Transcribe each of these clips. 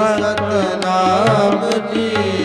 ਸਤਨਾਮ ਜੀ।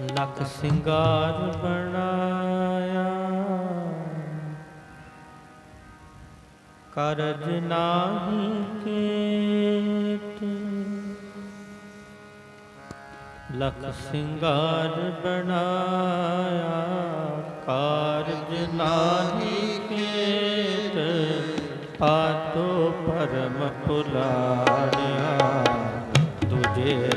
ਲਕ ਸਿੰਗਾਰ ਬਣਾਇਆ। ਕਰਜ ਨਾਹੀ ਕੀਤ ਲਖ ਸਿੰਗਾਰ ਬਣਾਇਆ। ਕਰਜ ਨਾਹੀ ਕੀਤ ਪਾਤੋ ਪਰਮ ਪੁਲਾੜਿਆ ਤੁਝੇ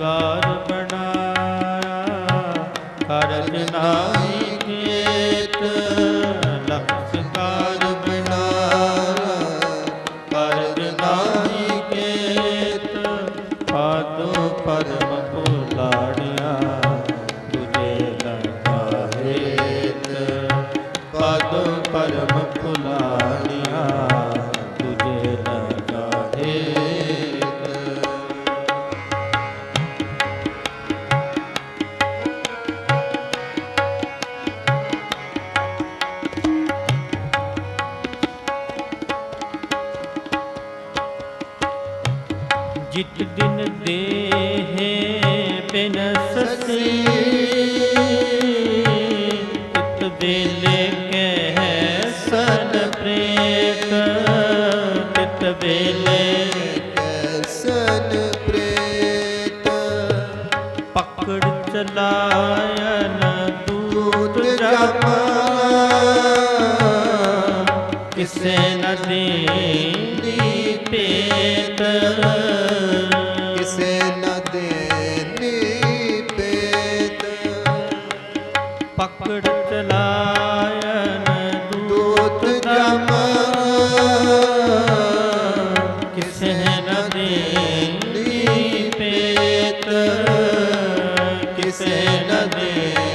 ਉਪਕਾਰ ਬਣਾਇਆ। ਕਾਰਜ ਨਾਹੀ ਕੀਤ ਲਖਸ ਕਾਰ ਬਣਾਇਆ ਕਾਰਜ ਵੇਲੇ। ਪ੍ਰੇਤ। ਪਕੜ ਚਲਾਇਨ ਦੂਤ ਰਮਾ ਕਿਸੇ ਨਦੀ ਦੀ ਪੇਤ ਕਿਸੇ ਨਦੀ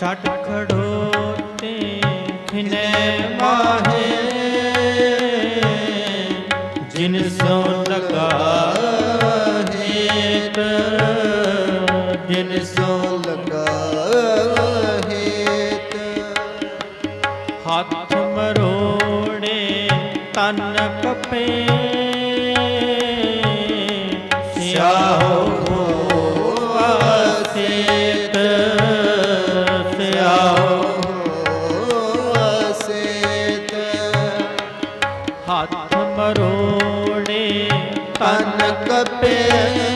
ਛੱਡ ਖੜੋਤੇ ਖਿਨੇ ਮਾਹੇ। ਜਿਨ ਸੋ ਲਗਾ ਹੈ ਤਰ ਜਿਨ ਸੋ ਜਗ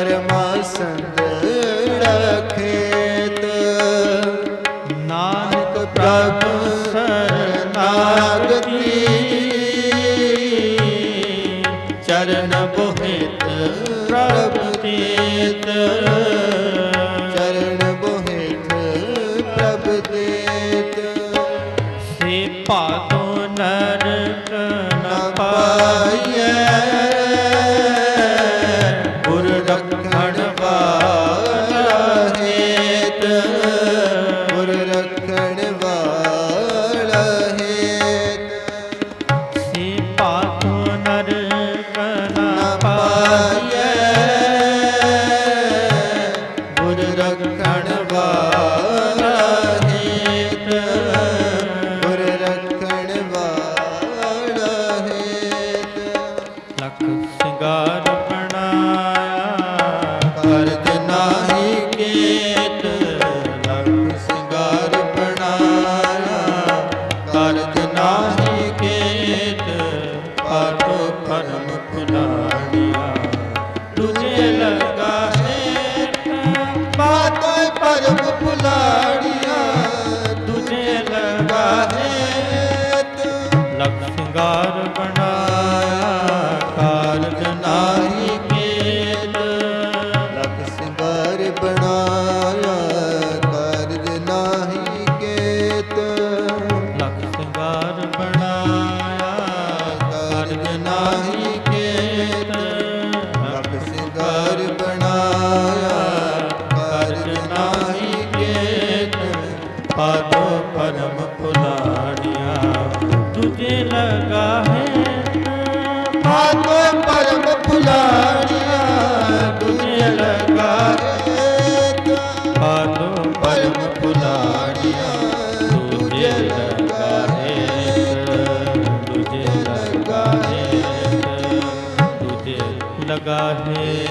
ਕਰਮਾ ਸੰਗ ਰੱਖੇ। पर ਲਗਾ ਹੇਤ